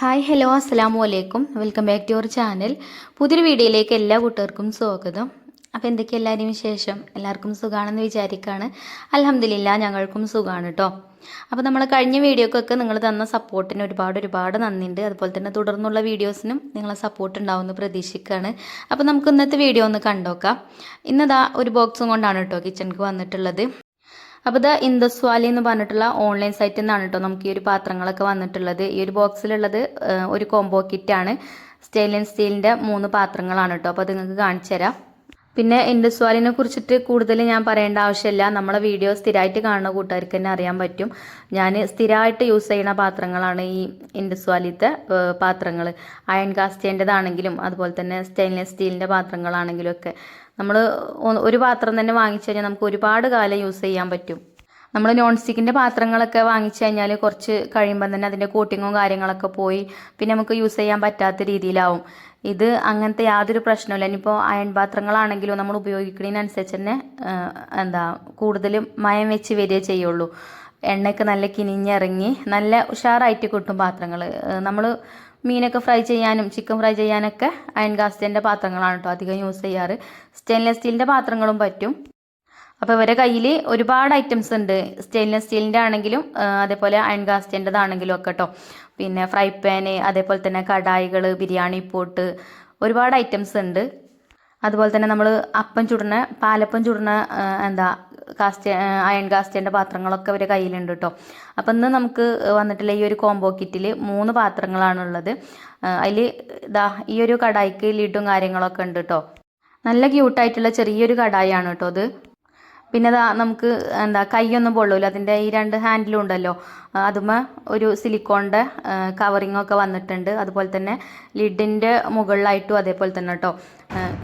Hi hello അസ്സാം വലൈക്കും welcome back to your channel പുതിയൊരു വീഡിയോയിലേക്ക് എല്ലാ കൂട്ടുകാർക്കും സ്വാഗതം. അപ്പോൾ എന്തൊക്കെ എല്ലാവരും വിശേഷം? എല്ലാവർക്കും സുഖമാണെന്ന് വിചാരിക്കുകയാണ് അലഹമ്മദില്ല ഞങ്ങൾക്കും സുഖമാണ് കേട്ടോ അപ്പോൾ നമ്മൾ കഴിഞ്ഞ വീഡിയോക്കൊക്കെ നിങ്ങൾ തന്ന സപ്പോർട്ടിന് ഒരുപാട് ഒരുപാട് നന്ദിയുണ്ട്. അതുപോലെ തന്നെ തുടർന്നുള്ള വീഡിയോസിനും നിങ്ങളെ സപ്പോർട്ട് ഉണ്ടാവുമെന്ന് പ്രതീക്ഷിക്കുകയാണ് അപ്പോൾ നമുക്ക് ഇന്നത്തെ വീഡിയോ ഒന്ന് കണ്ടോക്കാം. ഇന്നതാ ഒരു ബോക്സും കൊണ്ടാണ് കേട്ടോ കിച്ചണിക്ക് വന്നിട്ടുള്ളത്. അപ്പോൾ ഇത് ഇൻദസ് വാലി എന്ന് പറഞ്ഞിട്ടുള്ള ഓൺലൈൻ സൈറ്റിൽ നിന്നാണ് കേട്ടോ നമുക്ക് ഈ ഒരു പാത്രങ്ങളൊക്കെ വന്നിട്ടുള്ളത്. ഈ ഒരു ബോക്സിലുള്ളത് ഒരു കോംബോ കിറ്റാണ് സ്റ്റെയിൻലെസ് സ്റ്റീലിന്റെ മൂന്ന് പാത്രങ്ങളാണ് കേട്ടോ അപ്പോൾ അത് നിങ്ങൾക്ക് കാണിച്ചു തരാം. പിന്നെ ഇൻഡസ് വാലിനെ കുറിച്ചിട്ട് കൂടുതൽ ഞാൻ പറയേണ്ട ആവശ്യമില്ല. നമ്മളെ വീഡിയോ സ്ഥിരമായിട്ട് കാണുന്ന കൂട്ടുകാർക്ക് തന്നെ അറിയാൻ പറ്റും. ഞാൻ സ്ഥിരമായിട്ട് യൂസ് ചെയ്യുന്ന പാത്രങ്ങളാണ് ഈ ഇൻഡസ് വാലിത്തെ പാത്രങ്ങൾ അയൺ കാസ്റ്റേന്റെതാണെങ്കിലും അതുപോലെ തന്നെ സ്റ്റെയിൻലെസ് സ്റ്റീലിന്റെ പാത്രങ്ങളാണെങ്കിലും ഒക്കെ നമ്മൾ ഒരു പാത്രം തന്നെ വാങ്ങിച്ചു കഴിഞ്ഞാൽ നമുക്ക് ഒരുപാട് കാലം യൂസ് ചെയ്യാൻ പറ്റും. നമ്മൾ നോൺ സ്റ്റിക്കിന്റെ പാത്രങ്ങളൊക്കെ വാങ്ങിച്ചു കഴിഞ്ഞാൽ കുറച്ച് കഴിയുമ്പം തന്നെ അതിന്റെ കോട്ടിങ്ങും കാര്യങ്ങളൊക്കെ പോയി പിന്നെ നമുക്ക് യൂസ് ചെയ്യാൻ പറ്റാത്ത രീതിയിലാവും. ഇത് അങ്ങനത്തെ യാതൊരു പ്രശ്നമില്ല ഇനിയിപ്പോൾ അയൺ പാത്രങ്ങളാണെങ്കിലും നമ്മൾ ഉപയോഗിക്കുന്നതിനനുസരിച്ച് തന്നെ എന്താ കൂടുതലും മയം വെച്ച് വരികയേ ചെയ്യുള്ളൂ. എണ്ണയ്ക്ക് നല്ല കിനിഞ്ഞിറങ്ങി നല്ല ഉഷാറായിട്ട് കിട്ടും പാത്രങ്ങൾ നമ്മൾ മീനൊക്കെ ഫ്രൈ ചെയ്യാനും ചിക്കൻ ഫ്രൈ ചെയ്യാനൊക്കെ അയൺ കാസ്റ്റന്റെ പാത്രങ്ങളാണ് കേട്ടോ അധികം യൂസ് ചെയ്യാറ്. സ്റ്റെയിൻലെസ് സ്റ്റീലിന്റെ പാത്രങ്ങളും പറ്റും. അപ്പോൾ ഇവരെ കയ്യിൽ ഒരുപാട് ഐറ്റംസ് ഉണ്ട്. സ്റ്റെയിൻലെസ് സ്റ്റീലിന്റെ ആണെങ്കിലും അതേപോലെ അയൺ കാസ്റ്റിന്റെതാണെങ്കിലും ഒക്കെ കേട്ടോ. പിന്നെ ഫ്രൈ പാന് അതേപോലെ തന്നെ കടായികൾ ബിരിയാണി പോട്ട് ഒരുപാട് ഐറ്റംസ് ഉണ്ട്. അതുപോലെ തന്നെ നമ്മൾ അപ്പം ചുടുന്ന പാലപ്പം ചുടുന്ന എന്താ കാസ്റ്റ് അയൺ കാസ്റ്റേന്റെ പാത്രങ്ങളൊക്കെ അവരെ കയ്യിലുണ്ട് കേട്ടോ അപ്പം ഇന്ന് നമുക്ക് വന്നിട്ടുള്ള ഈ ഒരു കോംബോ കിറ്റിൽ മൂന്ന് പാത്രങ്ങളാണുള്ളത്. അതിൽ ഇതാ ഈ ഒരു കടായിക്ക് ലിഡും കാര്യങ്ങളൊക്കെ ഉണ്ട് കേട്ടോ നല്ല ക്യൂട്ടായിട്ടുള്ള ചെറിയൊരു കടായാണ് കേട്ടോ അത് പിന്നെ ദാ നമുക്ക് എന്താ കൈയൊന്നും പൊള്ളൂല. അതിന്റെ ഈ രണ്ട് ഹാൻഡിലും ഉണ്ടല്ലോ. അതുമേ ഒരു സിലിക്കോണിന്റെ കവറിങ്ങൊക്കെ ഒക്കെ വന്നിട്ടുണ്ട്. അതുപോലെ തന്നെ ലിഡിന്റെ മുകളിലായിട്ടും അതേപോലെ തന്നെ കേട്ടോ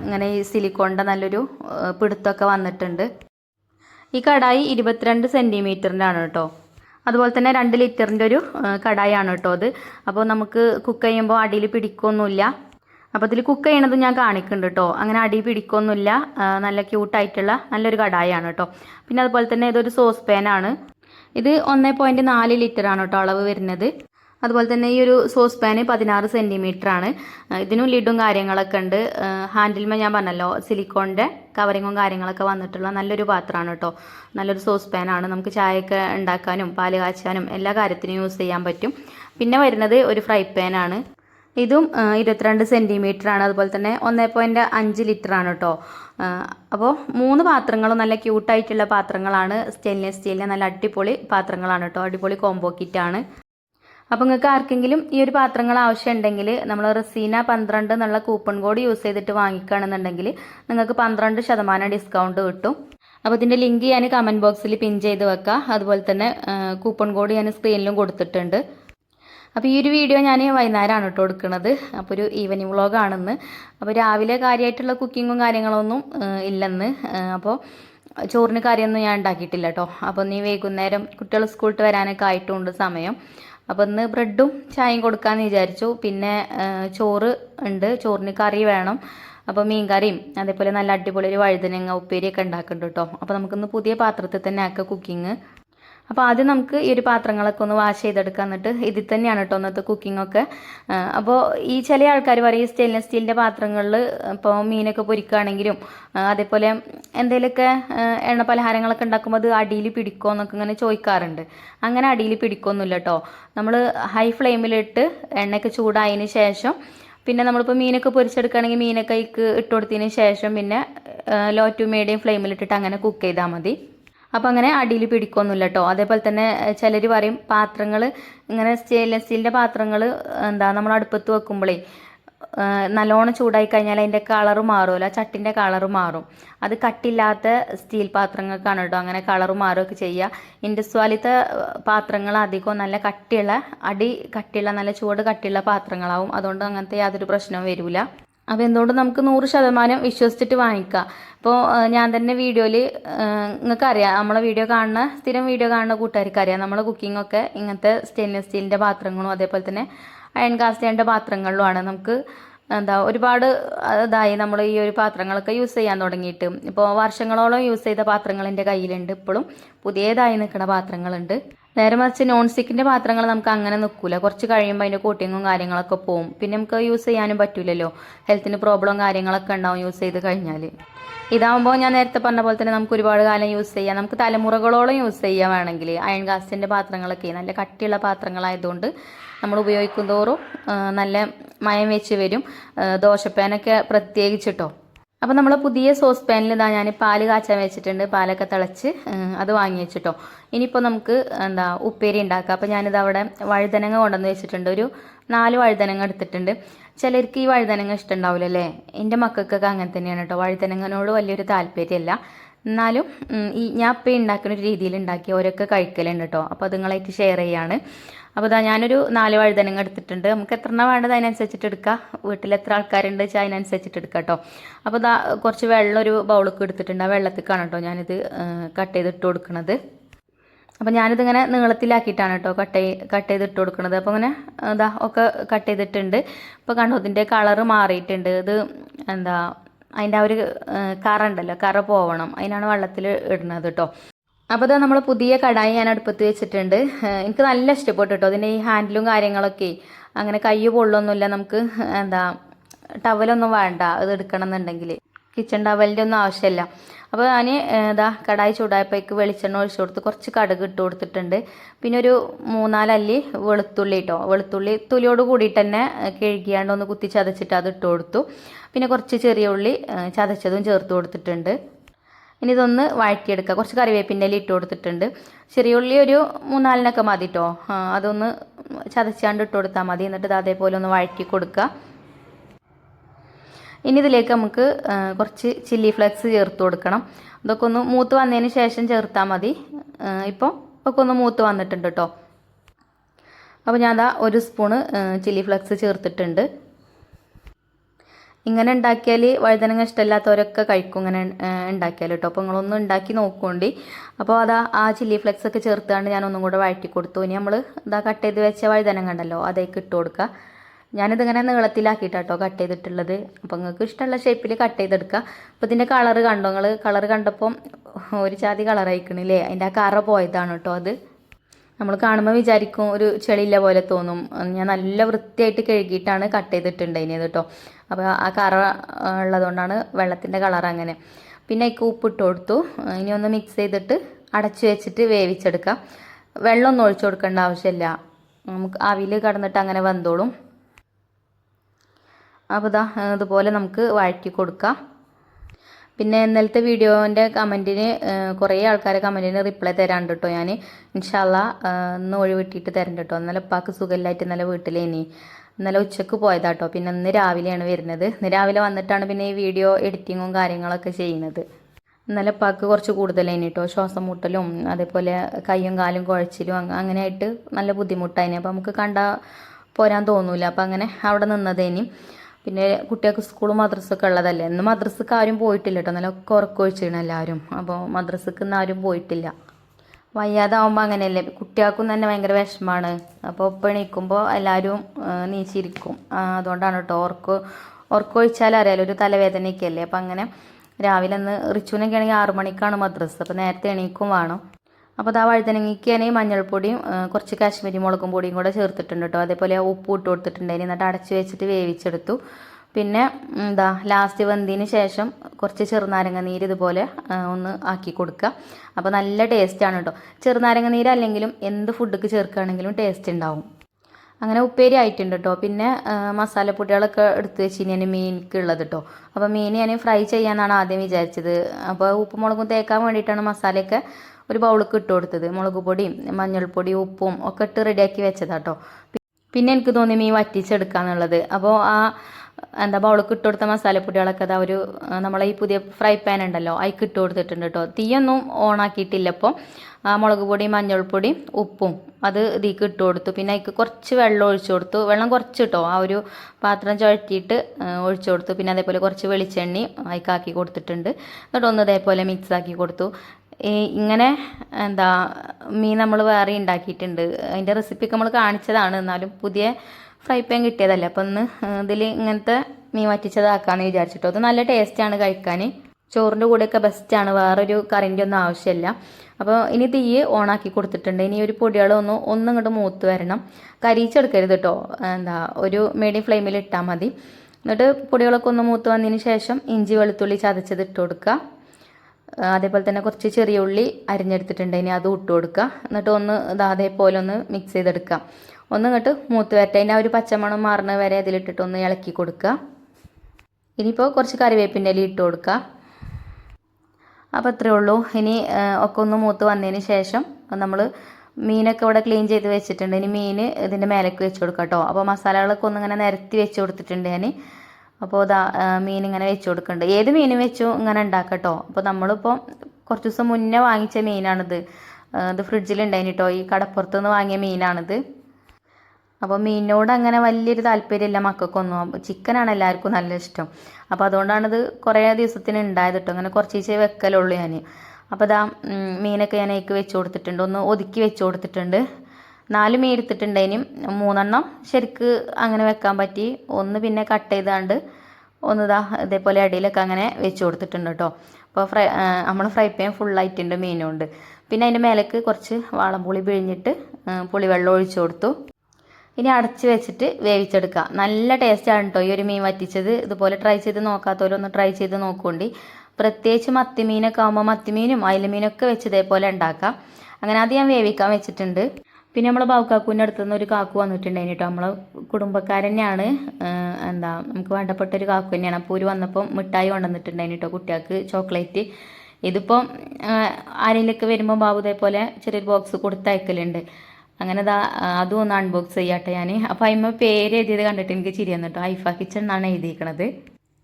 ഇങ്ങനെ ഈ സിലിക്കോണിന്റെ നല്ലൊരു പിടുത്തമൊക്കെ വന്നിട്ടുണ്ട്. ഈ കടായി ഇരുപത്തിരണ്ട് സെന്റിമീറ്ററിന്റെ ആണ് കേട്ടോ അതുപോലെ തന്നെ രണ്ട് ലിറ്ററിന്റെ ഒരു കടായാണ് കേട്ടോ അത്. അപ്പോൾ നമുക്ക് കുക്ക് ചെയ്യുമ്പോൾ അടിയിൽ പിടിക്കൊന്നുമില്ല. അപ്പോൾ ഇതിൽ കുക്ക് ചെയ്യണത് ഞാൻ കാണിക്കുന്നുണ്ട് കേട്ടോ അങ്ങനെ അടി പിടിക്കൊന്നുമില്ല. നല്ല ക്യൂട്ടായിട്ടുള്ള നല്ലൊരു കടായാണ് കേട്ടോ പിന്നെ അതുപോലെ തന്നെ ഇതൊരു സോസ് പാനാണ് ഇത് ഒന്നേ പോയിന്റ് നാല് ലിറ്റർ ആണ് കേട്ടോ അളവ് വരുന്നത്. അതുപോലെ തന്നെ ഈ ഒരു സോസ് പാന് പതിനാറ് സെന്റിമീറ്റർ ആണ്. ഇതിനും ലിഡും കാര്യങ്ങളൊക്കെ ഉണ്ട്. ഹാൻഡിൽമേ ഞാൻ പറഞ്ഞല്ലോ സിലിക്കോണിന്റെ കവറിങ്ങും കാര്യങ്ങളൊക്കെ വന്നിട്ടുള്ള നല്ലൊരു പാത്രമാണ് കേട്ടോ നല്ലൊരു സോസ് പാനാണ് നമുക്ക് ചായയൊക്കെ ഉണ്ടാക്കാനും പാൽ കാച്ചാനും എല്ലാ കാര്യത്തിനും യൂസ് ചെയ്യാൻ പറ്റും. പിന്നെ വരുന്നത് ഒരു ഫ്രൈ പാനാണ് ഇതും ഇരുപത്തിരണ്ട് ആണ്. അതുപോലെ തന്നെ ഒന്നേ പോയിന്റ് അഞ്ച് ലിറ്റർ ആണ് കേട്ടോ അപ്പോൾ മൂന്ന് പാത്രങ്ങളും നല്ല ക്യൂട്ടായിട്ടുള്ള പാത്രങ്ങളാണ്. സ്റ്റെയിൻലെസ് സ്റ്റീലിന്റെ നല്ല അടിപൊളി പാത്രങ്ങളാണ് കേട്ടോ അടിപൊളി കോംബോ കിറ്റാണ് അപ്പോൾ നിങ്ങൾക്ക് ആർക്കെങ്കിലും ഈ ഒരു പാത്രങ്ങൾ ആവശ്യമുണ്ടെങ്കിൽ നമ്മൾ റസീന പന്ത്രണ്ട് എന്നുള്ള കൂപ്പൺ കോഡ് യൂസ് ചെയ്തിട്ട് വാങ്ങിക്കുകയാണെന്നുണ്ടെങ്കിൽ നിങ്ങൾക്ക് പന്ത്രണ്ട് ശതമാനം ഡിസ്കൗണ്ട് കിട്ടും. അപ്പോൾ ഇതിന്റെ ലിങ്ക് ഞാൻ കമന്റ് ബോക്സിൽ പിൻ ചെയ്ത് വെക്കാം. അതുപോലെ തന്നെ കൂപ്പൺ കോഡ് ഞാൻ സ്ക്രീനിലും കൊടുത്തിട്ടുണ്ട്. അപ്പോൾ ഈ ഒരു വീഡിയോ ഞാൻ വൈകുന്നേരമാണ് കേട്ടോ എടുക്കുന്നത് അപ്പോൾ ഒരു ഈവനിങ് വ്ളോഗാണെന്ന് അപ്പോൾ രാവിലെ കാര്യമായിട്ടുള്ള കുക്കിങ്ങും കാര്യങ്ങളൊന്നും ഇല്ലെന്ന്. അപ്പോൾ ചോറിന് കാര്യമൊന്നും ഞാൻ ഉണ്ടാക്കിയിട്ടില്ല കേട്ടോ. അപ്പോൾ നീ വൈകുന്നേരം കുട്ടികൾ സ്കൂളിട്ട് വരാനൊക്കെ ആയിട്ടുണ്ട് സമയം. അപ്പോൾ ഇന്ന് ബ്രെഡും ചായയും കൊടുക്കാമെന്ന് വിചാരിച്ചു. പിന്നെ ചോറ് ഉണ്ട്. ചോറിന് കറി വേണം. അപ്പോൾ മീൻകറിയും അതേപോലെ നല്ല അടിപൊളി ഒരു വഴുതനങ്ങ ഉപ്പേരിയൊക്കെ ഉണ്ടാക്കുന്നുണ്ട് കേട്ടോ. അപ്പോൾ നമുക്കിന്ന് പുതിയ പാത്രത്തിൽ തന്നെ ആക്കുക കുക്കിങ് അപ്പോൾ ആദ്യം നമുക്ക് ഈ ഒരു പാത്രങ്ങളൊക്കെ ഒന്ന് വാഷ് ചെയ്തെടുക്കാൻ എന്നിട്ട് ഇതിൽ തന്നെയാണ് കേട്ടോ ഇന്നത്തെ കുക്കിംഗ് ഒക്കെ. അപ്പോൾ ഈ ചില ആൾക്കാർ പറയും ഈ സ്റ്റെയിൻലെസ് സ്റ്റീലിന്റെ പാത്രങ്ങളിൽ ഇപ്പോൾ മീനൊക്കെ പൊരിക്കുകയാണെങ്കിലും അതേപോലെ എന്തെങ്കിലുമൊക്കെ എണ്ണ പലഹാരങ്ങളൊക്കെ ഉണ്ടാക്കുമ്പോൾ അത് അടിയിൽ പിടിക്കുമോ എന്നൊക്കെ ഇങ്ങനെ ചോദിക്കാറുണ്ട്. അങ്ങനെ അടിയിൽ പിടിക്കൊന്നുമില്ല കേട്ടോ നമ്മൾ ഹൈ ഫ്ലെയിമിലിട്ട് എണ്ണയൊക്കെ ചൂടായതിന് ശേഷം പിന്നെ നമ്മളിപ്പോൾ മീനൊക്കെ പൊരിച്ചെടുക്കുകയാണെങ്കിൽ മീനൊക്കെ ഇട്ട് കൊടുത്തതിന് ശേഷം പിന്നെ ലോ ടു മീഡിയം ഫ്ലെയിമിലിട്ടിട്ട് അങ്ങനെ കുക്ക് ചെയ്താൽ മതി. അപ്പോൾ അങ്ങനെ അടിയിൽ പിടിക്കൊന്നുമില്ല കേട്ടോ അതേപോലെ തന്നെ ചിലർ പറയും പാത്രങ്ങൾ ഇങ്ങനെ സ്റ്റെയിൻലെസ് സ്റ്റീലിന്റെ പാത്രങ്ങൾ എന്താ നമ്മൾ അടുപ്പത്ത് വെക്കുമ്പോഴേ നല്ലോണം ചൂടായി കഴിഞ്ഞാൽ അതിന്റെ കളറ് മാറുമല്ലോ. ചട്ടിന്റെ കളറ് മാറും. അത് കട്ടില്ലാത്ത സ്റ്റീൽ പാത്രങ്ങൾക്കാണ് കേട്ടോ അങ്ങനെ കളറ് മാറുകയൊക്കെ ചെയ്യുക. ഇൻഡസ്വാലിത്തെ പാത്രങ്ങൾ അധികവും നല്ല കട്ടിയുള്ള അടി കട്ടിയുള്ള നല്ല ചൂട് കട്ടിയുള്ള പാത്രങ്ങളാവും. അതുകൊണ്ട് അങ്ങനത്തെ യാതൊരു പ്രശ്നവും വരില്ല. അപ്പോൾ എന്തുകൊണ്ട് നമുക്ക് നൂറ് ശതമാനം വിശ്വസിച്ചിട്ട് വാങ്ങിക്കാം? അപ്പോൾ ഞാൻ തന്നെ വീഡിയോയിൽ നിങ്ങൾക്ക് അറിയാം നമ്മളെ വീഡിയോ കാണുന്ന സ്ഥിരം വീഡിയോ കാണുന്ന കൂട്ടുകാർക്ക് അറിയാം നമ്മളെ കുക്കിംഗ് ഒക്കെ ഇങ്ങനത്തെ സ്റ്റെയിൻലെസ് സ്റ്റീലിന്റെ പാത്രങ്ങളും അതേപോലെ തന്നെ അയൺ കാസ്റ്റേന്റെ പാത്രങ്ങളിലുമാണ്. നമുക്ക് എന്താ ഒരുപാട് ഇതായി നമ്മൾ ഈ ഒരു പാത്രങ്ങളൊക്കെ യൂസ് ചെയ്യാൻ തുടങ്ങിയിട്ട്. ഇപ്പോൾ വർഷങ്ങളോളം യൂസ് ചെയ്ത പാത്രങ്ങൾ എന്റെ കയ്യിലുണ്ട്. ഇപ്പോഴും പുതിയതായി നിൽക്കുന്ന പാത്രങ്ങളുണ്ട്. നേരെ മറിച്ച് നോൺ സ്റ്റിക്കിന്റെ പാത്രങ്ങൾ നമുക്ക് അങ്ങനെ നിൽക്കില്ല കുറച്ച് കഴിയുമ്പോൾ അതിന്റെ കോട്ടിങ്ങും കാര്യങ്ങളൊക്കെ പോവും. പിന്നെ നമുക്ക് യൂസ് ചെയ്യാനും പറ്റില്ലല്ലോ ഹെൽത്തിന് പ്രോബ്ലം കാര്യങ്ങളൊക്കെ ഉണ്ടാവും യൂസ് ചെയ്ത് കഴിഞ്ഞാൽ ഇതാവുമ്പോൾ ഞാൻ നേരത്തെ പറഞ്ഞ പോലെ തന്നെ നമുക്ക് ഒരുപാട് കാലം യൂസ് ചെയ്യാം. നമുക്ക് തലമുറകളോളം യൂസ് ചെയ്യാൻ വേണമെങ്കിൽ അയൺ ഗ്ലാസിന്റെ പാത്രങ്ങളൊക്കെ നല്ല കട്ടിയുള്ള പാത്രങ്ങളായതുകൊണ്ട് നമ്മൾ ഉപയോഗിക്കും തോറും നല്ല മയം വെച്ച് വരും. ദോശപ്പാനൊക്കെ പ്രത്യേകിച്ചിട്ടോ. അപ്പോൾ നമ്മൾ പുതിയ സോസ് പാനിൽ ഇതാ ഞാൻ പാൽ കാച്ചാൻ വെച്ചിട്ടുണ്ട്. പാലൊക്കെ തിളച്ച് അത് വാങ്ങി വെച്ചിട്ടോ. ഇനിയിപ്പോൾ നമുക്ക് എന്താ ഉപ്പേരി ഉണ്ടാക്കുക അപ്പോൾ ഞാനിത് അവിടെ വഴുതനങ്ങ കൊണ്ടുവന്ന് വെച്ചിട്ടുണ്ട്. ഒരു നാല് വഴുതനങ്ങ എടുത്തിട്ടുണ്ട്. ചിലർക്ക് ഈ വഴുതനങ്ങ ഇഷ്ടമുണ്ടാവില്ല അല്ലേ എന്റെ മക്കൾക്കൊക്കെ അങ്ങനെ തന്നെയാണ് കേട്ടോ വഴുതനങ്ങനോട് വലിയൊരു താല്പര്യമല്ല എന്നാലും ഈ ഞാൻ ഇപ്പം ഉണ്ടാക്കുന്ന ഒരു രീതിയിൽ ഉണ്ടാക്കി ഓരോക്കെ കഴിക്കലുണ്ട് കേട്ടോ അപ്പോൾ അത് നിങ്ങളായിട്ട് ഷെയർ ചെയ്യാണ്. അപ്പോൾ ഇതാ ഞാനൊരു നാല് വഴുതനങ്ങ എടുത്തിട്ടുണ്ട്. നമുക്ക് എത്ര എണ്ണം വേണ്ടത് അതിനനുസരിച്ചിട്ട് എടുക്കാം? വീട്ടിൽ എത്ര ആൾക്കാരുണ്ട് വെച്ചാൽ അതിനനുസരിച്ചിട്ട് എടുക്കാം കേട്ടോ അപ്പോൾ ഇതാ കുറച്ച് വെള്ളം ഒരു ബൗളൊക്കെ എടുത്തിട്ടുണ്ട്. ആ വെള്ളത്തിക്കാണ് കേട്ടോ ഞാനിത് കട്ട് ചെയ്തിട്ട് കൊടുക്കുന്നത് അപ്പോൾ ഞാനിതിങ്ങനെ നീളത്തിലാക്കിയിട്ടാണ് കേട്ടോ കട്ട് കട്ട് ചെയ്തിട്ട് കൊടുക്കുന്നത് അപ്പോൾ ഇങ്ങനെ ഇതാ ഒക്കെ കട്ട് ചെയ്തിട്ടുണ്ട്. ഇപ്പോൾ കണ്ടോ ഇതിന്റെ കളറ് മാറിയിട്ടുണ്ട്. ഇത് എന്താ അതിന്റെ ആ ഒരു കറ ഉണ്ടല്ലോ കറ പോവണം. അതിനാണ് വെള്ളത്തിൽ ഇടുന്നത് കേട്ടോ അപ്പോൾ ഇതാ നമ്മൾ പുതിയ കടായി ഞാൻ അടുപ്പത്ത് വെച്ചിട്ടുണ്ട്. എനിക്ക് നല്ല ഇഷ്ടപ്പെട്ടു കേട്ടോ അതിന്റെ ഈ ഹാൻഡിലും കാര്യങ്ങളൊക്കെ. അങ്ങനെ കൈ പൊള്ളൊന്നുമില്ല. നമുക്ക് എന്താ ടവലൊന്നും വേണ്ട. അത് എടുക്കണം എന്നുണ്ടെങ്കിൽ കിച്ചൺ ടവലിന്റെ ഒന്നും ആവശ്യമില്ല അപ്പോൾ ഞാൻ ഇതാ കടായി ചൂടായപ്പോഴേക്ക് വെളിച്ചെണ്ണ ഒഴിച്ചു കൊടുത്ത് കുറച്ച് കടുക് ഇട്ട് കൊടുത്തിട്ടുണ്ട്. പിന്നെ ഒരു മൂന്നാലല്ലി വെളുത്തുള്ളി കേട്ടോ വെളുത്തുള്ളി തൊലിയോട് കൂടിയിട്ട് തന്നെ കഴുകിയാണ്ട് ഒന്ന് കുത്തി ചതച്ചിട്ട് അത് ഇട്ട് കൊടുത്തു. പിന്നെ കുറച്ച് ചെറിയ ഉള്ളി ചതച്ചതും ചേർത്ത് കൊടുത്തിട്ടുണ്ട്. ഇനി ഇതൊന്ന് വഴറ്റിയെടുക്കുക കുറച്ച് കറിവേപ്പിന്റെ ഇട്ട് കൊടുത്തിട്ടുണ്ട്. ചെറിയ ഉള്ളി ഒരു മൂന്നാലിനൊക്കെ മതി കേട്ടോ അതൊന്ന് ചതച്ചാണ്ട് ഇട്ട് കൊടുത്താൽ മതി. എന്നിട്ട് ഇത് അതേപോലെ ഒന്ന് വഴറ്റി കൊടുക്കുക ഇനി ഇതിലേക്ക് നമുക്ക് കുറച്ച് ചില്ലി ഫ്ലേക്സ് ചേർത്ത് കൊടുക്കണം. ഇതൊക്കെ ഒന്ന് മൂത്ത് വന്നതിന് ശേഷം ചേർത്താൽ മതി. ഇപ്പോൾ ഒക്കെ ഒന്ന് മൂത്ത് വന്നിട്ടുണ്ട് കേട്ടോ അപ്പോൾ ഞാൻ ഒരു സ്പൂണ് ചില്ലി ഫ്ലേക്സ് ചേർത്തിട്ടുണ്ട്. ഇങ്ങനെ ഉണ്ടാക്കിയാൽ വഴുതനങ്ങ ഇഷ്ടമില്ലാത്തവരൊക്കെ കഴിക്കും ഇങ്ങനെ ഉണ്ടാക്കിയാൽ കേട്ടോ. അപ്പോൾ നിങ്ങളൊന്ന് ഉണ്ടാക്കി നോക്കുകൊണ്ട് അപ്പോൾ അതാ ആ ചില്ലി ഫ്ലെക്സ് ഒക്കെ ചേർത്താണ്ട് ഞാൻ ഒന്നും കൂടെ വഴറ്റി കൊടുത്തു. ഇനി നമ്മൾ ഇതാ കട്ട് ചെയ്ത് വെച്ച വഴുതനങ്ങ ഉണ്ടല്ലോ അതേക്ക് ഇട്ട് കൊടുക്കുക ഞാനിതിങ്ങനെ നീളത്തിലാക്കിയിട്ടാട്ടോ കട്ട് ചെയ്തിട്ടുള്ളത്. അപ്പോൾ നിങ്ങൾക്ക് ഇഷ്ടമുള്ള ഷേപ്പിൽ കട്ട് ചെയ്തെടുക്കുക അപ്പോൾ ഇതിന്റെ കളർ കണ്ടോ നിങ്ങൾ കളർ കണ്ടപ്പം ഒരു ചാതി കളറായിക്കണില്ലേ അതിന്റെ ആ കറ പോയതാണ് കേട്ടോ അത്. നമ്മൾ കാണുമ്പോൾ വിചാരിക്കും ഒരു ചെളിയില്ല പോലെ തോന്നും. ഞാൻ നല്ല വൃത്തിയായിട്ട് കഴുകിയിട്ടാണ് കട്ട് ചെയ്തിട്ടുണ്ടായിരുന്നത് കേട്ടോ. അപ്പോൾ ആ കറ ഉള്ളതുകൊണ്ടാണ് വെള്ളത്തിന്റെ കളർ അങ്ങനെ. പിന്നെ അതിക്ക് ഉപ്പിട്ട് കൊടുത്തു. ഇനി ഒന്ന് മിക്സ് ചെയ്തിട്ട് അടച്ചു വെച്ചിട്ട് വേവിച്ചെടുക്കാം. വെള്ളമൊന്നും ഒഴിച്ചു കൊടുക്കേണ്ട ആവശ്യമില്ല. നമുക്ക് അവിൽ കടന്നിട്ട് അങ്ങനെ വന്നോളും അപ്പോൾ ഇതാ ഇതുപോലെ നമുക്ക് വഴറ്റി കൊടുക്കാം. പിന്നെ ഇന്നലത്തെ വീഡിയോന്റെ കമന്റിന് കുറേ ആൾക്കാരെ കമന്റിന് റിപ്ലൈ തരാണ്ട് കേട്ടോ ഞാൻ ഇൻഷാല്ല ഇന്ന് ഒഴിവിട്ടിട്ട് തരണ്ട കേട്ടോ ഇന്നലെ ഉപ്പാക്ക് സുഖമില്ലായിട്ട് ഇന്നലെ വീട്ടിലേനി. ഇന്നലെ ഉച്ചയ്ക്ക് പോയതാട്ടോ. പിന്നെ ഇന്ന് രാവിലെയാണ് വരുന്നത്. ഇന്ന് രാവിലെ വന്നിട്ടാണ് പിന്നെ ഈ വീഡിയോ എഡിറ്റിങ്ങും കാര്യങ്ങളൊക്കെ ചെയ്യുന്നത്. ഇന്നലെ പാക്ക് കുറച്ച് കൂടുതലായിന് കേട്ടോ ശ്വാസം മുട്ടലും അതേപോലെ കൈയും കാലും കുഴച്ചിലും അങ്ങ- അങ്ങനെയായിട്ട് നല്ല ബുദ്ധിമുട്ടായിനി. അപ്പോൾ നമുക്ക് കണ്ട പോരാൻ തോന്നൂല. അപ്പം അങ്ങനെ അവിടെ നിന്നതേനി. പിന്നെ കുട്ടികൾക്ക് സ്കൂൾ മദ്രസൊക്കെ ഉള്ളതല്ലേ? ഇന്ന് മദ്രസക്ക് ആരും പോയിട്ടില്ല കേട്ടോ നല്ല ഒക്കെ ഉറക്കൊഴിച്ചാണ് എല്ലാവരും അപ്പോൾ മദ്രസക്ക് ഇന്ന് ആരും പോയിട്ടില്ല. വയ്യാതാവുമ്പോൾ അങ്ങനെയല്ലേ? കുട്ടികൾക്കും തന്നെ ഭയങ്കര വിഷമാണ്. അപ്പോൾ ഒപ്പം എണീക്കുമ്പോൾ എല്ലാവരും നീച്ചിരിക്കും. അതുകൊണ്ടാണ് കേട്ടോ ഓർക്ക് ഉറക്കൊഴിച്ചാൽ അറിയാലോ ഒരു തലവേദനയൊക്കെയല്ലേ? അപ്പോൾ അപ്പം അങ്ങനെ രാവിലെ ഒന്ന് റിച്ചുവിനൊക്കെ ആണെങ്കിൽ ആറു മണിക്കാണ് മദ്രസ്. അപ്പോൾ നേരത്തെ എണീക്കും വേണം. അപ്പോൾ അത് ആ വഴുതനങ്ങയ്ക്കാണെങ്കിൽ മഞ്ഞൾപ്പൊടിയും കുറച്ച് കാശ്മീരി മുളകും പൊടിയും കൂടെ ചേർത്തിട്ടുണ്ട് കേട്ടോ അതേപോലെ ഉപ്പ് ഇട്ട് കൊടുത്തിട്ടുണ്ടായിരുന്നു എന്നിട്ട് അടച്ചു വെച്ചിട്ട് വേവിച്ചെടുത്തു. പിന്നെ എന്താ ലാസ്റ്റ് വെന്തതിന് ശേഷം കുറച്ച് ചെറുനാരങ്ങ നീര് ഇതുപോലെ ഒന്ന് ആക്കി കൊടുക്കുക. അപ്പോൾ നല്ല ടേസ്റ്റാണ് കേട്ടോ ചെറുനാരങ്ങ നീര് അല്ലെങ്കിലും എന്ത് ഫുഡൊക്കെ ചേർക്കുകയാണെങ്കിലും ടേസ്റ്റ് ഉണ്ടാവും. അങ്ങനെ ഉപ്പേരി ആയിട്ടുണ്ട് കേട്ടോ പിന്നെ മസാലപ്പൊടികളൊക്കെ എടുത്ത് വെച്ച് ഞാൻ മീനിക്ക് ഉള്ളത് കേട്ടോ അപ്പോൾ മീൻ ഞാൻ ഫ്രൈ ചെയ്യാനാണ് ആദ്യം വിചാരിച്ചത്. അപ്പോൾ ഉപ്പും മുളകും തേക്കാൻ വേണ്ടിയിട്ടാണ് മസാലയൊക്കെ ഒരു ബൗളിൽ ഇട്ട് കൊടുത്തത്. മുളക് പൊടിയും മഞ്ഞൾപ്പൊടിയും ഉപ്പും ഒക്കെ ഇട്ട് റെഡിയാക്കി വെച്ചതാട്ടോ പിന്നെ എനിക്ക് തോന്നി മീൻ വറ്റിച്ചെടുക്കാന്നുള്ളത്. അപ്പോൾ ആ എന്താ ബൗൾക്ക് ഇട്ട് കൊടുത്ത മസാലപ്പൊടികളൊക്കെ അതാ ഒരു നമ്മളെ ഈ പുതിയ ഫ്രൈ പാൻ ഉണ്ടല്ലോ അതിൽ ഇട്ട് കൊടുത്തിട്ടുണ്ട് കേട്ടോ തീയൊന്നും ഓൺ ആക്കിയിട്ടില്ല ഇപ്പോൾ ആ മുളക് പൊടി മഞ്ഞൾപ്പൊടി ഉപ്പും അത് ഇതിക്ക് ഇട്ട് കൊടുത്തു. പിന്നെ അതിക്ക് കുറച്ച് വെള്ളം ഒഴിച്ചു കൊടുത്തു. വെള്ളം കുറച്ച് കേട്ടോ ആ ഒരു പാത്രം ചുഴറ്റിയിട്ട് ഒഴിച്ചു കൊടുത്തു. പിന്നെ അതേപോലെ കുറച്ച് വെളിച്ചെണ്ണി അതിക്കാക്കി കൊടുത്തിട്ടുണ്ട്. എന്നിട്ട് ഒന്ന് ഇതേപോലെ മിക്സ് ആക്കി കൊടുത്തു. ഇങ്ങനെ എന്താ മീൻ നമ്മൾ വേറെ ഉണ്ടാക്കിയിട്ടുണ്ട് അതിന്റെ റെസിപ്പി നമ്മൾ കാണിച്ചതാണ്. എന്നാലും പുതിയ ഫ്രൈ പാൻ കിട്ടിയതല്ലേ? അപ്പം ഒന്ന് ഇതിൽ ഇങ്ങനത്തെ മീൻ വറ്റിച്ചതാക്കാമെന്ന് വിചാരിച്ചിട്ടോ. അത് നല്ല ടേസ്റ്റാണ് കഴിക്കാൻ ചോറിന്റെ കൂടെയൊക്കെ ബെസ്റ്റാണ് വേറൊരു കറിന്റെ ഒന്നും ആവശ്യമില്ല അപ്പോൾ ഇനി തീ ഓണാക്കി കൊടുത്തിട്ടുണ്ട്. ഇനി ഒരു പൊടികളൊന്നും ഒന്നും ഇങ്ങോട്ട് മൂത്ത് വരണം. കരിച്ചെടുക്കരുത് കേട്ടോ എന്താ ഒരു മീഡിയം ഫ്ലെയിമിൽ ഇട്ടാൽ മതി. എന്നിട്ട് പൊടികളൊക്കെ ഒന്ന് മൂത്ത് വന്നതിന് ശേഷം ഇഞ്ചി വെളുത്തുള്ളി ചതച്ചത് ഇട്ട് കൊടുക്കുക അതേപോലെ തന്നെ കുറച്ച് ചെറിയ ഉള്ളി അരിഞ്ഞെടുത്തിട്ടുണ്ട്. ഇനി അതും ഇട്ട് കൊടുക്കുക എന്നിട്ട് ഒന്ന് അതേപോലെ ഒന്ന് മിക്സ് ചെയ്തെടുക്കുക ഒന്ന് ഇങ്ങോട്ട് മൂത്ത് വരട്ടെ. അതിന്റെ ആ ഒരു പച്ചമണം മാറുന്ന വരെ അതിലിട്ടിട്ട് ഒന്ന് ഇളക്കി കൊടുക്കുക. ഇനിയിപ്പോൾ കുറച്ച് കറിവേപ്പിന്റെ ഇല ഇട്ട് കൊടുക്കുക. അപ്പോൾ അത്രയേ ഉള്ളൂ. ഇനി ഒക്കെ ഒന്ന് മൂത്ത് വന്നതിന് ശേഷം നമ്മൾ മീനൊക്കെ ഇവിടെ ക്ലീൻ ചെയ്ത് വെച്ചിട്ടുണ്ട്. ഇനി മീൻ ഇതിന്റെ മേലേക്ക് വെച്ച് കൊടുക്കാം കേട്ടോ. അപ്പോൾ മസാലകളൊക്കെ ഒന്ന് ഇങ്ങനെ നിരത്തി വെച്ച് കൊടുത്തിട്ടുണ്ട് ഞാൻ അപ്പോൾ ഇതാ മീൻ ഇങ്ങനെ വെച്ച് കൊടുക്കുന്നുണ്ട് ഏത് മീനും വെച്ചു ഇങ്ങനെ ഉണ്ടാക്കാം കേട്ടോ. അപ്പോൾ നമ്മളിപ്പോൾ കുറച്ച് ദിവസം മുന്നേ വാങ്ങിച്ച മീനാണിത്. ഇത് ഫ്രിഡ്ജിലുണ്ടായിന് കേട്ടോ. ഈ കടപ്പുറത്ത് നിന്ന് വാങ്ങിയ മീനാണിത്. അപ്പോൾ മീനിനോട് അങ്ങനെ വലിയൊരു താല്പര്യമില്ല മക്കൾക്കൊന്നും. ചിക്കനാണ് എല്ലാവർക്കും നല്ല ഇഷ്ടം. അപ്പോൾ അതുകൊണ്ടാണിത് കുറേ ദിവസത്തിന് ഉണ്ടായത് കേട്ടോ അങ്ങനെ കുറച്ചീച്ചേ വെക്കലുള്ളൂ ഞാൻ അപ്പോൾ ഇതാ മീനൊക്കെ ഞാൻ അതിലേക്ക് വെച്ച് കൊടുത്തിട്ടുണ്ട്. ഒന്ന് ഒതുക്കി വെച്ച് കൊടുത്തിട്ടുണ്ട്. നാല് മീൻ എടുത്തിട്ടുണ്ട് മൂന്നെണ്ണം ശരിക്ക് അങ്ങനെ വെക്കാൻ പറ്റി. ഒന്ന് പിന്നെ കട്ട് ചെയ്താണ്ട് ഒന്ന് ഇതാ ഇതേപോലെ അടിയിലൊക്കെ അങ്ങനെ വെച്ച് കൊടുത്തിട്ടുണ്ട് കേട്ടോ അപ്പോൾ ഫ്രൈ നമ്മൾ ഫ്രൈ പാൻ ഫുള്ളായിട്ടുണ്ട് മീനുണ്ട്. പിന്നെ അതിന്റെ മേലേക്ക് കുറച്ച് വാളംപുളി പിഴിഞ്ഞിട്ട് പുളിവെള്ളം ഒഴിച്ചു കൊടുത്തു. ഇനി അടച്ച് വെച്ചിട്ട് വേവിച്ചെടുക്കുക. നല്ല ടേസ്റ്റാണ് കേട്ടോ ഈ ഒരു മീൻ വറ്റിച്ചത്. ഇതുപോലെ ട്രൈ ചെയ്ത് നോക്കാത്തവരൊന്ന് ട്രൈ ചെയ്ത് നോക്കുകൊണ്ട് പ്രത്യേകിച്ച് മത്തിമീനൊക്കെ ആകുമ്പോൾ മത്തിമീനും അയലമീനൊക്കെ വെച്ച് ഇതേപോലെ ഉണ്ടാക്കാം. അങ്ങനെ അത് ഞാൻ വേവിക്കാൻ വെച്ചിട്ടുണ്ട്. പിന്നെ നമ്മൾ ബാവുക്കാക്കൂന്റെ അടുത്തു നിന്ന് ഒരു കാക്കു വന്നിട്ടുണ്ടായിന് കേട്ടോ നമ്മളെ കുടുംബക്കാരനെയാണ് എന്താ നമുക്ക് വേണ്ടപ്പെട്ട ഒരു കാക്കു തന്നെയാണ്. അപ്പോൾ ഒരു വന്നപ്പോൾ മിഠായി കൊണ്ടുവന്നിട്ടുണ്ടായിന് കേട്ടോ കുട്ടികൾക്ക് ചോക്ലേറ്റ്. ഇതിപ്പം ആരെങ്കിലൊക്കെ വരുമ്പോൾ ബാബു ഇതേപോലെ ചെറിയൊരു ബോക്സ് കൊടുത്തയക്കലുണ്ട്. അങ്ങനെ ദാ അതും ഒന്ന് അൺബോക്സ് ചെയ്യട്ടെ ഞാൻ അപ്പോൾ അതിമ്മ പേര് എഴുതിയത് കണ്ടിട്ട് എനിക്ക് ചിരി വന്നിട്ടോ ഹൈഫ കിച്ചൺ എന്നാണ് എഴുതിയിരിക്കണത്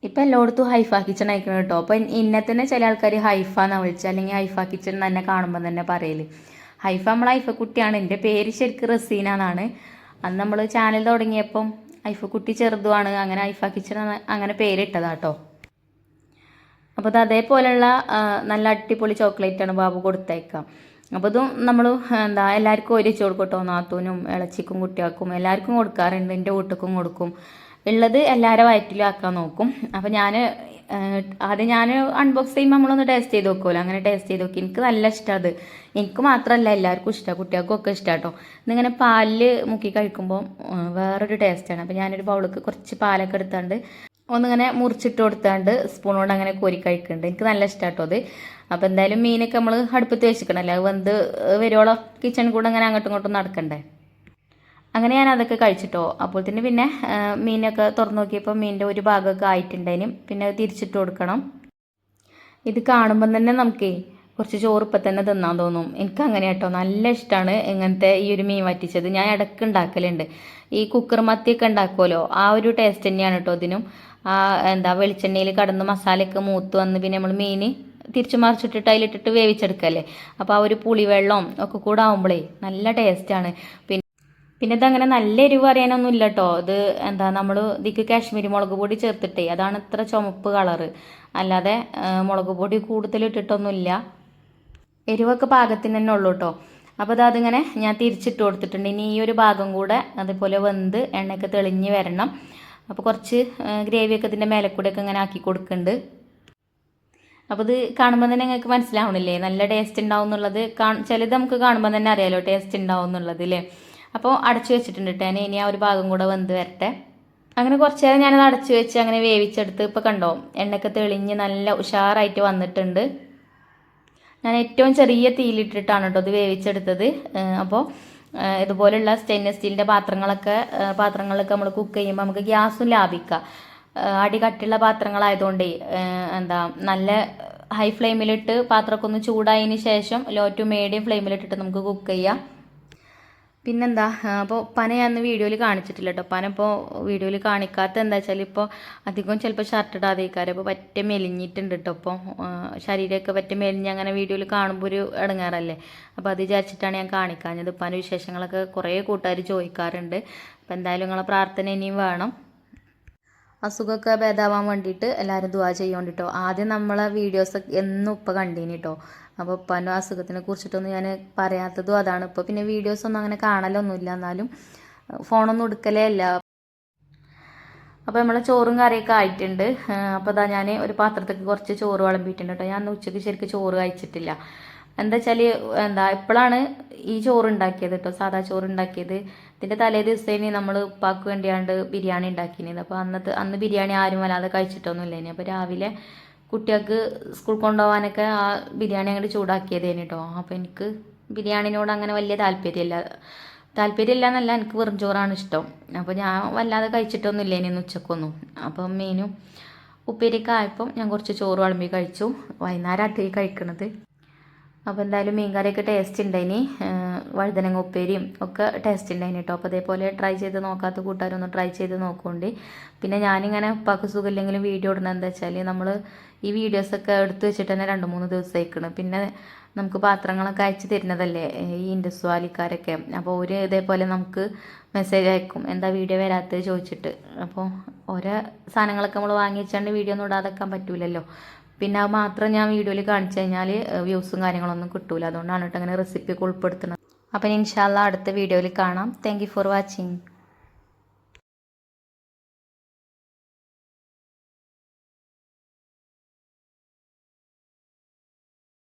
ഇപ്പം എല്ലായിടത്തും ഹൈഫ കിച്ചൺ അയക്കണം കേട്ടോ അപ്പം ഇന്നെ തന്നെ ചില ആൾക്കാർ ഹൈഫ എന്നാണ് വിളിച്ചത് അല്ലെങ്കിൽ ഹൈഫ കിച്ചൺ തന്നെ കാണുമ്പോൾ തന്നെ പറയൽ. ഹൈഫ നമ്മൾ ഹൈഫ കുട്ടിയാണ്. എന്റെ പേര് ശരിക്കും റസീന എന്നാണ്. അന്ന് നമ്മൾ ചാനൽ തുടങ്ങിയപ്പം ഹൈഫ കുട്ടി ചെറുതുമാണ് അങ്ങനെ ഹൈഫ കിച്ചൺ അങ്ങനെ പേരിട്ടതാട്ടോ അപ്പോൾ അത് അതേപോലെയുള്ള നല്ല അടിപൊളി ചോക്ലേറ്റാണ് ബാബു കൊടുത്തയക്കാം. അപ്പോൾ ഇതും നമ്മൾ എന്താ എല്ലാവർക്കും ഒരിച്ച് കൊടുക്കട്ടോ നാത്തൂനും ഇളച്ചിക്കും കുട്ടികൾക്കും എല്ലാവർക്കും കൊടുക്കാറുണ്ട്. എന്റെ വീട്ടിലും കൊടുക്കും. ഉള്ളത് എല്ലാവരും വയറ്റിലാക്കാൻ നോക്കും. അപ്പോൾ ഞാൻ ആദ്യം ഞാൻ അൺബോക്സ് ചെയ്യുമ്പോൾ നമ്മളൊന്ന് ടേസ്റ്റ് ചെയ്ത് നോക്കുമല്ലോ അങ്ങനെ ടേസ്റ്റ് ചെയ്ത് നോക്കി. എനിക്ക് നല്ല ഇഷ്ടമാണ് അത്. എനിക്ക് മാത്രമല്ല എല്ലാവർക്കും ഇഷ്ടമാണ് കുട്ടികൾക്കും ഒക്കെ ഇഷ്ടമാണ് കേട്ടോ ഇന്നിങ്ങനെ പാലിൽ മുക്കി കഴിക്കുമ്പോൾ വേറൊരു ടേസ്റ്റാണ് അപ്പോൾ ഞാനൊരു ബൗളിക്ക് കുറച്ച് പാലൊക്കെ എടുത്താണ്ട് ഒന്നിങ്ങനെ മുറിച്ചിട്ട് കൊടുത്താണ്ട് സ്പൂൺ കൊണ്ട് അങ്ങനെ കോരി കഴിക്കുന്നുണ്ട് എനിക്ക് നല്ല ഇഷ്ടമാട്ടോ അത്. അപ്പോൾ എന്തായാലും മീനൊക്കെ നമ്മൾ അടുപ്പത്ത് വെച്ചിക്കണമല്ലോ അത് വെന്ത് വരുവോളം കിച്ചണിൽ കൂടെ അങ്ങനെ അങ്ങോട്ടും ഇങ്ങോട്ടും നടക്കണ്ടേ? അങ്ങനെ ഞാൻ അതൊക്കെ കഴിച്ചിട്ടോ. അപ്പോൾ തന്നെ പിന്നെ മീനൊക്കെ തുറന്നു നോക്കിയപ്പോൾ മീനിന്റെ ഒരു ഭാഗമൊക്കെ ആയിട്ടുണ്ടേനും പിന്നെ അത് തിരിച്ചിട്ട് കൊടുക്കണം. ഇത് കാണുമ്പം തന്നെ നമുക്ക് കുറച്ച് ചോറ് ഇപ്പം തന്നെ തിന്നാൻ തോന്നും. എനിക്ക് അങ്ങനെ കേട്ടോ നല്ല ഇഷ്ടമാണ് ഇങ്ങനത്തെ ഈ ഒരു മീൻ വറ്റിച്ചത്. ഞാൻ ഇടയ്ക്ക് ഉണ്ടാക്കലുണ്ട്. ഈ കുക്കർ മത്തിയൊക്കെ ഉണ്ടാക്കുമല്ലോ ആ ഒരു ടേസ്റ്റ് തന്നെയാണ് കേട്ടോ ഇതിനും. ആ എന്താ വെളിച്ചെണ്ണയിൽ കടന്ന് മസാലയൊക്കെ മൂത്ത് വന്ന് പിന്നെ നമ്മൾ മീൻ തിരിച്ചു മറിച്ചിട്ടിട്ട് അതിലിട്ടിട്ട് വേവിച്ചെടുക്കല്ലേ? അപ്പോൾ ആ ഒരു പുളിവെള്ളം ഒക്കെ കൂടെ ആകുമ്പോഴേ നല്ല ടേസ്റ്റാണ്. പിന്നെ പിന്നെ ഇതങ്ങനെ നല്ല എരിവ് അറിയാനൊന്നും ഇല്ല കേട്ടോ ഇത് എന്താ നമ്മൾ ഇതിക്ക് കാശ്മീരി മുളക് പൊടി ചേർത്തിട്ടേ അതാണ് ഇത്ര ചുമപ്പ് കളറ്. അല്ലാതെ മുളക് പൊടി കൂടുതൽ ഇട്ടിട്ടൊന്നുമില്ല എരിവൊക്കെ പാകത്തിന് തന്നെ ഉള്ളൂ കേട്ടോ അപ്പോൾ അത് അതിങ്ങനെ ഞാൻ തിരിച്ചിട്ട് കൊടുത്തിട്ടുണ്ട്. ഇനി ഈ ഒരു ഭാഗം കൂടെ അതുപോലെ വെന്ത് എണ്ണയൊക്കെ തെളിഞ്ഞ് വരണം. അപ്പോൾ കുറച്ച് ഗ്രേവിയൊക്കെ ഇതിന്റെ മേലെ കൂടെയൊക്കെ ഇങ്ങനെ ആക്കി കൊടുക്കുന്നുണ്ട് അപ്പോൾ ഇത് കാണുമ്പോൾ തന്നെ നിങ്ങൾക്ക് മനസ്സിലാവണില്ലേ? നല്ല ടേസ്റ്റ് ഉണ്ടാവും എന്നുള്ളത് ചിലത് നമുക്ക് കാണുമ്പോൾ തന്നെ അറിയാലോ ടേസ്റ്റ് ഉണ്ടാവും എന്നുള്ളത് അല്ലേ അപ്പോൾ അടച്ചു വെച്ചിട്ടുണ്ട് കേട്ടോ ഇനി ആ ഒരു ഭാഗം കൂടെ വെന്ത് വരട്ടെ. അങ്ങനെ കുറച്ച് നേരം ഞാനത് അടച്ചു വെച്ച് അങ്ങനെ വേവിച്ചെടുത്ത് ഇപ്പോൾ കണ്ടോ? എണ്ണയൊക്കെ തെളിഞ്ഞ് നല്ല ഉഷാറായിട്ട് വന്നിട്ടുണ്ട്. ഞാൻ ഏറ്റവും ചെറിയ തീയിലിട്ടിട്ടാണ് കേട്ടോ ഇത് വേവിച്ചെടുത്തത്. അപ്പോൾ ഇതുപോലുള്ള സ്റ്റെയിൻലെസ് സ്റ്റീലിന്റെ പാത്രങ്ങളൊക്കെ പാത്രങ്ങളൊക്കെ നമ്മൾ കുക്ക് ചെയ്യുമ്പോൾ നമുക്ക് ഗ്യാസും ലാഭിക്കാം. അടി കട്ടിയുള്ള പാത്രങ്ങളായതുകൊണ്ടേ എന്താ നല്ല ഹൈ ഫ്ലെയിമിലിട്ട് പാത്രമൊക്കെ ഒന്ന് ചൂടായതിന് ശേഷം ലോ ടു മീഡിയം ഫ്ലെയിമിലിട്ടിട്ട് നമുക്ക് കുക്ക് ചെയ്യാം. പിന്നെന്താ അപ്പോൾ പന ഞാൻ വീഡിയോയിൽ കാണിച്ചിട്ടില്ല കേട്ടോ പന ഇപ്പോൾ വീഡിയോയിൽ കാണിക്കാത്ത എന്താ വെച്ചാൽ ഇപ്പോൾ അധികം ചിലപ്പോൾ ഷർട്ട് ഇടാതേക്കാരം അപ്പോൾ പറ്റ മെലിഞ്ഞിട്ടുണ്ട് കേട്ടോ അപ്പോൾ ശരീരമൊക്കെ പറ്റ മെലിഞ്ഞ് അങ്ങനെ വീഡിയോയിൽ കാണുമ്പോൾ ഒരു ഇടങ്ങാറല്ലേ അപ്പോൾ അത് വിചാരിച്ചിട്ടാണ് ഞാൻ കാണിക്കാഞ്ഞത്. പന വിശേഷങ്ങളൊക്കെ കുറേ കൂട്ടുകാർ ചോദിക്കാറുണ്ട്. അപ്പോൾ എന്തായാലും നിങ്ങളെ പ്രാർത്ഥന ഇനിയും വേണം. അസുഖമൊക്കെ ഭേദാവാൻ വേണ്ടിയിട്ട് എല്ലാവരും ദുവാ ചെയ്യോണ്ടിട്ടോ. ആദ്യം നമ്മളെ വീഡിയോസ് എന്നും ഇപ്പം കണ്ടീനി കേട്ടോ അപ്പോൾ ഉപ്പാന്റെ അസുഖത്തിനെ കുറിച്ചിട്ടൊന്നും ഞാൻ പറയാത്തതും അതാണ്. ഇപ്പോൾ പിന്നെ വീഡിയോസൊന്നും അങ്ങനെ കാണലൊന്നുമില്ല. എന്നാലും ഫോണൊന്നും എടുക്കലേ അല്ല അപ്പോൾ നമ്മളെ ചോറും കറിയൊക്കെ ആയിട്ടുണ്ട്. അപ്പോൾ അതാ ഞാൻ ഒരു പാത്രത്തേക്ക് കുറച്ച് ചോറ് വിളമ്പിയിട്ടുണ്ട് കേട്ടോ. ഞാൻ ഉച്ചയ്ക്ക് ശരിക്കും ചോറ് കഴിച്ചിട്ടില്ല. എന്താ വെച്ചാൽ എന്താ ഇപ്പോഴാണ് ഈ ചോറ് ഉണ്ടാക്കിയത് കേട്ടോ. സാധാ ചോറ് ഉണ്ടാക്കിയത്. ഇതിന്റെ തലേ ദിവസേനെ നമ്മൾ ഉപ്പാക്ക് വേണ്ടിയാണ്ട് ബിരിയാണി ഉണ്ടാക്കിയത് അപ്പോൾ അന്നത്തെ അന്ന് ബിരിയാണി ആരും വല്ലാതെ കഴിച്ചിട്ടൊന്നുമില്ല ഇനി അപ്പോൾ രാവിലെ കുട്ടികൾക്ക് സ്കൂൾ കൊണ്ടുപോകാനൊക്കെ ആ ബിരിയാണി അങ്ങോട്ട് ചൂടാക്കിയതേന് കേട്ടോ അപ്പോൾ എനിക്ക് ബിരിയാണിനോട് അങ്ങനെ വലിയ താല്പര്യമില്ല. താല്പര്യമില്ല എന്നല്ല എനിക്ക് വെറും ചോറാണ് ഇഷ്ടം. അപ്പോൾ ഞാൻ വല്ലാതെ കഴിച്ചിട്ടൊന്നുമില്ല ഇനി ഉച്ചക്കൊന്നും. അപ്പോൾ മീനും ഉപ്പേരിയൊക്കെ ആയപ്പം ഞാൻ കുറച്ച് ചോറ് വിളമ്പി കഴിച്ചു. വൈകുന്നേരം അട്ടി കഴിക്കണത്. അപ്പോൾ എന്തായാലും മീൻകറിയൊക്കെ ടേസ്റ്റ് ഉണ്ടായിനി വഴുതനങ്ങ ഉപ്പേരിയും ഒക്കെ ടേസ്റ്റ് ഉണ്ടായിനി കേട്ടോ അപ്പോൾ അതേപോലെ ട്രൈ ചെയ്ത് നോക്കാത്ത കൂട്ടുകാരൊന്ന് ട്രൈ ചെയ്ത് നോക്കുകൊണ്ട് പിന്നെ ഞാനിങ്ങനെ ഉപ്പാക്ക് സുഖമില്ലെങ്കിലും വീഡിയോ ഇടണം എന്താ വെച്ചാൽ നമ്മൾ ഈ വീഡിയോസൊക്കെ എടുത്ത് വെച്ചിട്ട് തന്നെ രണ്ട് മൂന്ന് ദിവസം അയക്കണം പിന്നെ നമുക്ക് പാത്രങ്ങളൊക്കെ അയച്ചു തരുന്നതല്ലേ ഈ ഇൻഡസ് വാലിക്കാരൊക്കെ അപ്പോൾ ഒരു ഇതേപോലെ നമുക്ക് മെസ്സേജ് അയക്കും. എന്താ വീഡിയോ വരാത്തത് ചോദിച്ചിട്ട്. അപ്പോൾ ഓരോ സാധനങ്ങളൊക്കെ നമ്മൾ വാങ്ങി വെച്ചാണ്ട് വീഡിയോ ഒന്നും ഇടാതെക്കാൻ പറ്റൂലല്ലോ. പിന്നെ അത് മാത്രം ഞാൻ വീഡിയോയിൽ കാണിച്ചു കഴിഞ്ഞാൽ വ്യൂസും കാര്യങ്ങളൊന്നും കിട്ടൂല. അതുകൊണ്ടാണ് കേട്ടോ അങ്ങനെ റെസിപ്പി ഒക്കെ ഉൾപ്പെടുത്തുന്നത്. അപ്പം ഇൻഷാല്ല അടുത്ത വീഡിയോയിൽ കാണാം. Thank for watching